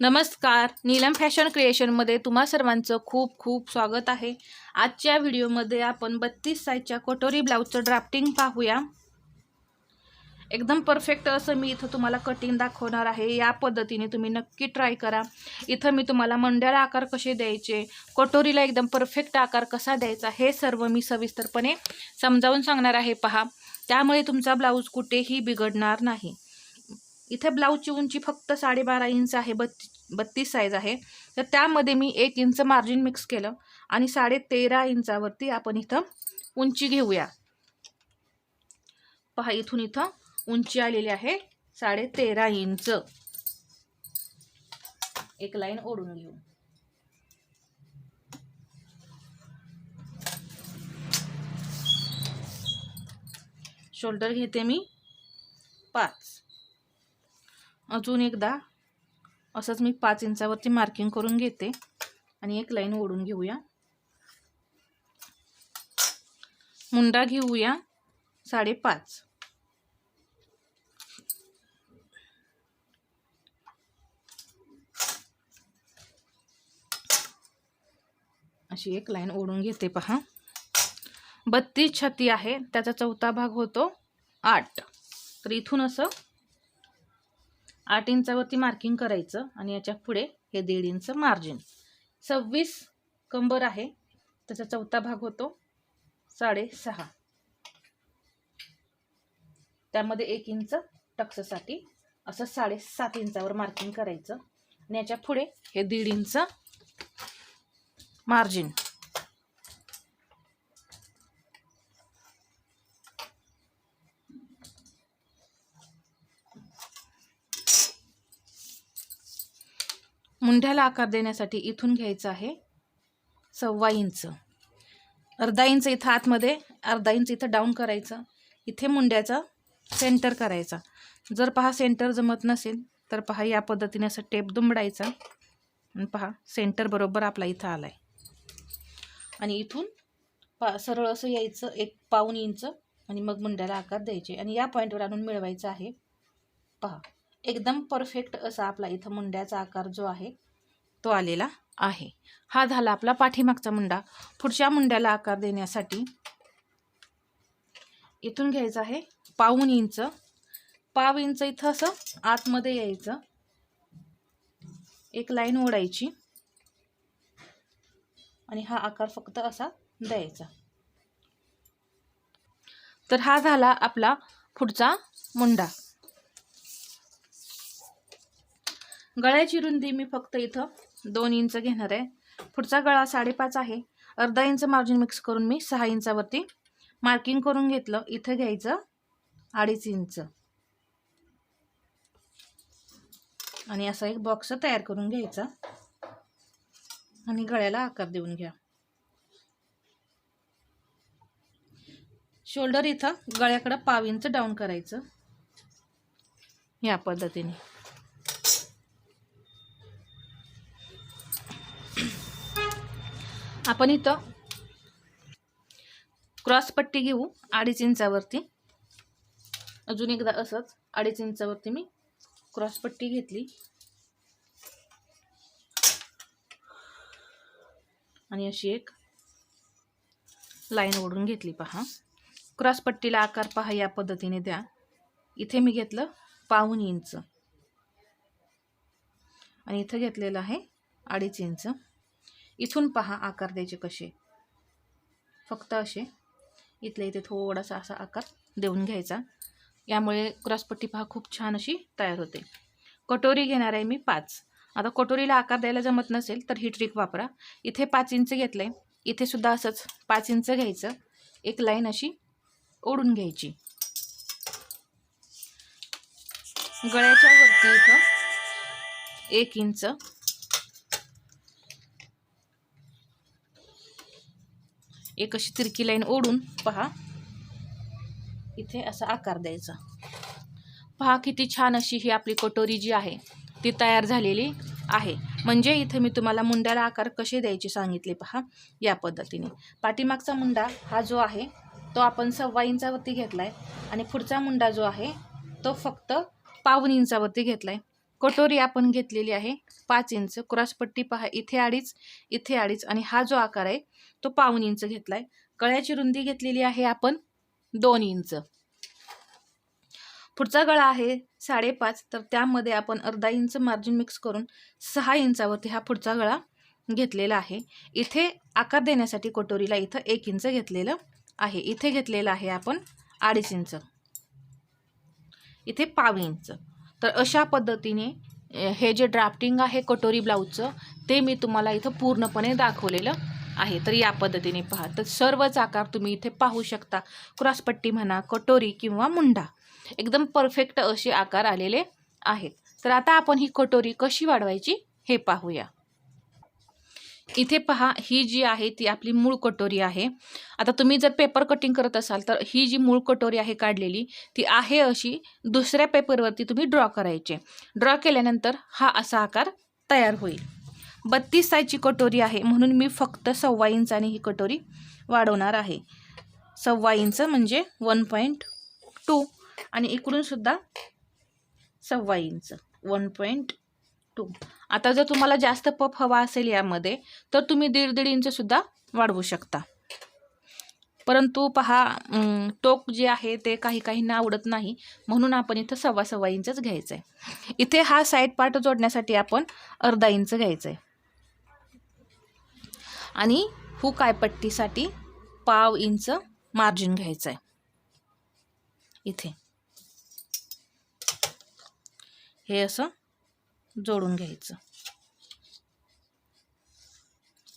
नमस्कार. नीलम फॅशन क्रिएशनमध्ये तुम्हा सर्वांचं खूप खूप स्वागत आहे. आजच्या व्हिडिओमध्ये आपण बत्तीस साईजच्या कटोरी ब्लाऊजचं ड्राफ्टिंग पाहूया. एकदम परफेक्ट असं मी इथं तुम्हाला कटिंग दाखवणार आहे. या पद्धतीने तुम्ही नक्की ट्राय करा. इथं मी तुम्हाला मंड्याला आकार कसे द्यायचे कटोरीला एकदम परफेक्ट आकार कसा द्यायचा हे सर्व मी सविस्तरपणे समजावून सांगणार आहे पहा. त्यामुळे तुमचा ब्लाऊज कुठेही बिघडणार नाही. इथे ब्लाऊजची उंची फक्त साडेबारा इंच आहे बत्ती बत्तीस साईज आहे. तर त्यामध्ये मी एक इंच मार्जिन मिक्स केलं आणि साडे तेरा इंचावरती आपण इथं उंची घेऊया. पहा इथून इथं उंची आलेली आहे साडे तेरा इंच. एक लाईन ओढून घेऊ. शोल्डर घेते मी पाच. अजून एकदा असंच मी पाच इंचावरती मार्किंग करून घेते आणि एक लाईन ओढून घेऊया. मुंडा घेऊया साडेपाच. अशी एक लाईन ओढून घेते पहा. बत्तीस छती आहे त्याचा चौथा भाग होतो आठ. तर इथून असं आठ इंचावरती मार्किंग करायचं आणि याच्यापुढे हे दीड इंच मार्जिन सव्वीस कंबर आहे त्याचा चौथा भाग होतो साडेसहा. त्यामध्ये एक इंच टक्ससाठी असं साडेसात इंचावर मार्किंग करायचं आणि याच्यापुढे हे दीड इंच मार्जिन मुंढ्याला आकार देण्यासाठी इथून घ्यायचं आहे सव्वा इंच. अर्धा इंच इथं आतमध्ये अर्धा इंच इथं डाऊन करायचं. इथे मुंड्याचा सेंटर करायचा. जर पहा सेंटर जमत नसेल तर पहा या पद्धतीने असं टेप दुमडायचा. आणि पहा सेंटर बरोबर आपला इथं आला आहे आणि इथून पा सरळ असं यायचं एक पाऊन इंच आणि मग मुंड्याला आकार द्यायचे. आणि या पॉईंटवर आणून मिळवायचं आहे. पहा. एकदम परफेक्ट असा आपला इथं मुंड्याचा आकार जो आहे तो आलेला आहे. हा झाला आपला पाठीमागचा मुंडा. पुढच्या मुंड्याला आकार देण्यासाठी इथून घ्यायचं आहे पाऊन इंच. पाव इंच इथं असं आतमध्ये यायचं. एक लाईन ओढायची. आणि हा आकार फक्त असा द्यायचा. तर हा झाला आपला पुढचा मुंडा. गळ्याची रुंदी मी फक्त इथं. दोन इंच घेणार आहे. पुढचा गळा साडेपाच आहे. अर्धा इंच मार्जिन मिक्स करून मी सहा इंचावरती मार्किंग करून घेतलं. इथं घ्यायचं अडीच इंच. आणि असा एक बॉक्स तयार करून घ्यायचा. आणि गळ्याला आकार देऊन घ्या. शोल्डर इथं गळ्याकडं पाव इंच डाऊन करायचं. या पद्धतीने. आपण इथं क्रॉस पट्टी घेऊ अडीच इंचावरती. अजून एकदा असंच अडीच इंचावरती मी क्रॉस पट्टी घेतली. आणि अशी एक लाईन ओढून घेतली पहा. क्रॉस पट्टीला आकार पहा या पद्धतीने द्या. इथे मी घेतलं पाऊन इंच. आणि इथं घेतलेलं आहे अडीच इंच. इथून पहा आकार द्यायचे कसे. फक्त असे. इथल्या इथे थोडासा असा आकार देऊन घ्यायचा. यामुळे क्रॉसपट्टी पहा खूप छान अशी तयार होते. कटोरी घेणार आहे मी पाच. आता कटोरीला आकार द्यायला जमत नसेल तर ही ट्रिक वापरा. इथे पाच इंच घेतलं आहे इथेसुद्धा असंच पाच इंच घ्यायचं. एक लाईन अशी ओढून घ्यायची. गळ्याच्या वरती इथं एक इंच एक अशी तिरकी लाईन ओढून पहा. इथे असा आकार द्यायचा. पहा किती छान अशी ही आपली कटोरी जी आहे ती तयार झालेली आहे. म्हणजे इथे मी तुम्हाला मुंड्याला आकार कसे द्यायचे सांगितले पहा या पद्धतीने. पाठीमागचा मुंडा हा जो आहे तो आपण सव्वा इंचावरती घेतला आहे आणि पुढचा मुंडा जो आहे तो फक्त पावन इंचावरती घेतला आहे कटोरी आपण घेतलेली आहे पाच इंच. क्रॉसपट्टी पहा इथे अडीच इथे अडीच आणि हा जो आकार आहे तो पाऊन इंच घेतलाय. गळ्याची रुंदी घेतलेली आहे आपण दोन इंच. पुढचा गळा आहे साडेपाच तर त्यामध्ये आपण अर्धा इंच मार्जिन मिक्स करून सहा इंचावरती हा पुढचा गळा घेतलेला आहे. इथे आकार देण्यासाठी कटोरीला इथं एक इंच घेतलेलं आहे. इथे घेतलेलं आहे आपण अडीच इंच. इथे पाव इंच. तर अशा पद्धतीने हे जे ड्राफ्टिंग आहे कटोरी ब्लाऊजचं ते मी तुम्हाला इथं पूर्णपणे दाखवलेलं आहे. तर या पद्धतीने पहा. तर सर्वच आकार तुम्ही इथे पाहू शकता. क्रॉसपट्टी म्हणा कटोरी किंवा मुंडा. एकदम परफेक्ट असे आकार आलेले आहेत. तर आता आपण ही कटोरी कशी वाढवायची हे पाहूया. इथे पहा ही जी आहे ती आपली मूळ कटोरी आहे. आता तुम्ही जर पेपर कटिंग करत असाल तर ही जी मूळ कटोरी आहे काढलेली ती आहे अशी दुसऱ्या पेपरवरती तुम्ही ड्रॉ करायचे. ड्रॉ केल्यानंतर हा असा आकार तयार होईल. बत्तीस सायची कटोरी आहे म्हणून मी फक्त सव्वा इंचाने ही कटोरी वाढवणार आहे. सव्वा इंच म्हणजे वन पॉईंट टू आणि इकडून सुद्धा सव्वा इंच. One point two. आता जर तुम्हाला जास्त पफ हवा असेल यामध्ये तर तुम्ही दीड दीड इंचसुद्धा वाढवू शकता. परंतु पहा टोक जे आहे ते काही काहींना आवडत नाही म्हणून आपण इथं सव्वा सव्वा इंचच घ्यायचं आहे इथे हा साईड पार्ट जोडण्यासाठी आपण अर्धा इंच घ्यायचं आहे आणि हुक आयपट्टीसाठी पाव इंच मार्जिन घ्यायचं आहे इथे. हे असं जोडून घ्यायचं.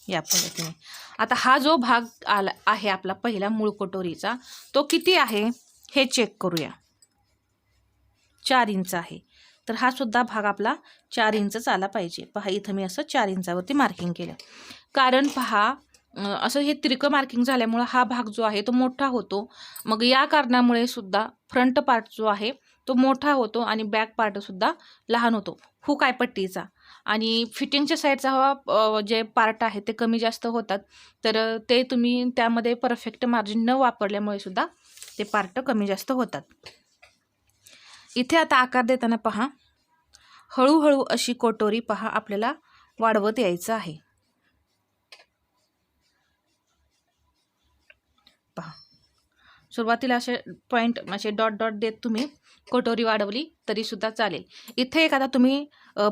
या पद्धतीने. आता हा जो भाग आला आहे आपला पहिला मूळ कटोरीचा तो किती आहे हे चेक करूया. चार इंच आहे. तर हा सुद्धा भाग आपला चार इंचच आला पाहिजे. पहा इथं मी असं चार इंचावरती मार्किंग केलं. कारण पहा असं हे तिरकं मार्किंग झाल्यामुळं हा भाग जो आहे तो मोठा होतो. मग या कारणामुळे सुद्धा फ्रंट पार्ट जो आहे तो मोठा होतो आणि बॅक पार्टसुद्धा लहान होतो. हुक आहे पट्टीचा? आणि फिटिंगच्या साईडचा हवा जे पार्ट आहे ते कमी जास्त होतात. तर ते तुम्ही त्यामध्ये परफेक्ट मार्जिन न वापरल्यामुळे सुद्धा ते पार्ट कमी जास्त होतात. इथे आता आकार देताना पहा. हळूहळू अशी कोटोरी पहा आपल्याला वाढवत यायचं आहे. सुरुवातीला असे पॉईंट असे डॉट डॉट देत तुम्ही कटोरी वाढवली तरीसुद्धा चालेल. इथे एक आता तुम्ही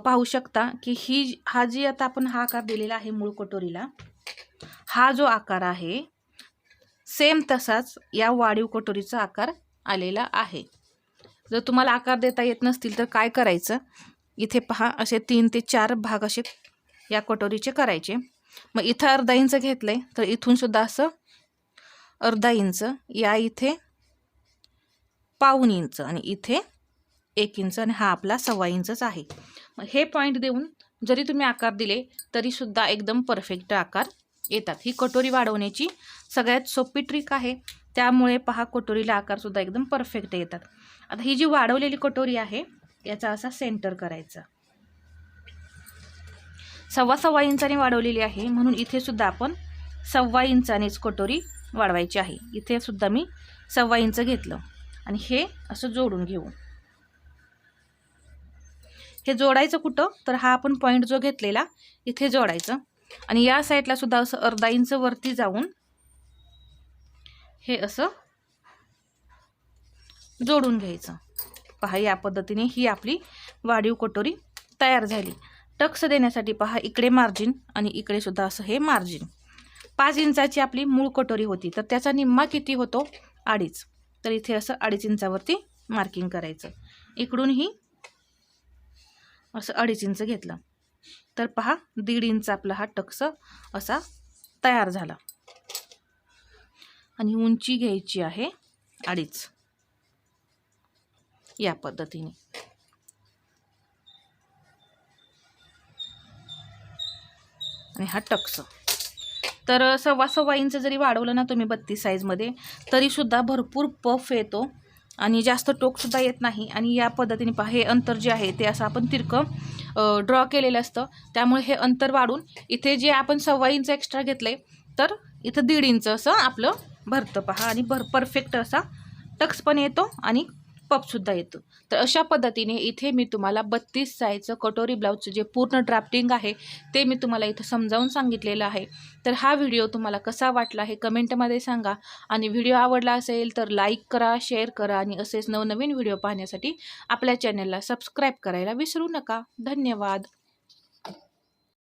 पाहू शकता की ही हा जी आता आपण हा आकार दिलेला आहे मूळ कटोरीला हा जो आकार आहे सेम तसाच या वाढीव कटोरीचा आकार आलेला आहे. जर तुम्हाला आकार देता येत नसतील तर काय करायचं? इथे पहा असे तीन ते चार भाग असे या कटोरीचे करायचे. मग इथं अर्धा इंच घेतलं आहे तर इथूनसुद्धा असं अर्धा इंच या इथे पाऊन इंच आणि इथे एक इंच आणि हा आपला सव्वा इंचच आहे. मग हे पॉईंट देऊन जरी तुम्ही आकार दिले तरीसुद्धा एकदम परफेक्ट आकार येतात. ही कटोरी वाढवण्याची सगळ्यात सोपी ट्रिक आहे. त्यामुळे पहा कटोरीला आकारसुद्धा एकदम परफेक्ट येतात. आता ही जी वाढवलेली कटोरी आहे याचा असा सेंटर करायचा. सव्वा सव्वा इंचाने वाढवलेली आहे म्हणून इथे सुद्धा आपण सव्वा इंचानेच कटोरी वाढवायची आहे. इथे सुद्धा मी सव्वा इंच घेतलं. आणि हे असं जोडून घेऊ. हे जोडायचं कुठं? तर हा आपण पॉईंट जो घेतलेला इथे जोडायचं. आणि या साईडला सुद्धा असं अर्धा इंच वरती जाऊन हे असं जोडून घ्यायचं. पहा या पद्धतीने ही आपली वाढीव कटोरी तयार झाली. टक्स देण्यासाठी पहा इकडे मार्जिन आणि इकडे सुद्धा असं हे मार्जिन पाच इंचाची आपली मूळ कटोरी होती. तर त्याचा निम्मा किती होतो? अडीच. तर इथे असं अडीच इंचावरती मार्किंग करायचं. इकडूनही असं अडीच इंच घेतलं. तर पहा दीड इंच आपला हा टक्स असा तयार झाला. आणि उंची घ्यायची आहे अडीच. या पद्धतीने. आणि हा टक्स. तर सव्वा सव्वा इंच जरी वाढवलं ना तुम्ही बत्तीस साईजमध्ये तरीसुद्धा भरपूर पफ येतो आणि जास्त टोकसुद्धा येत नाही. आणि या पद्धतीने पहा हे अंतर जे आहे ते असं आपण तिरकं ड्रॉ केलेलं असतं. त्यामुळे हे अंतर वाढून इथे जे आपण सव्वा इंच एक्स्ट्रा घेतलं आहे तर इथं दीड इंच असं आपलं भरतं. पहा आणि भर परफेक्ट असा टक्स पण येतो आणि पपसुद्धा येतो. तर अशा पद्धतीने इथे मी तुम्हाला बत्तीस साईजचं कटोरी ब्लाऊजचं जे पूर्ण ड्राफ्टिंग आहे ते मी तुम्हाला इथं समजावून सांगितलेलं आहे. तर हा व्हिडिओ तुम्हाला कसा वाटला हे कमेंटमध्ये सांगा. आणि व्हिडिओ आवडला असेल तर लाईक करा शेअर करा आणि असेच नवनवीन व्हिडिओ पाहण्यासाठी आपल्या चॅनलला सबस्क्राईब करायला विसरू नका. धन्यवाद.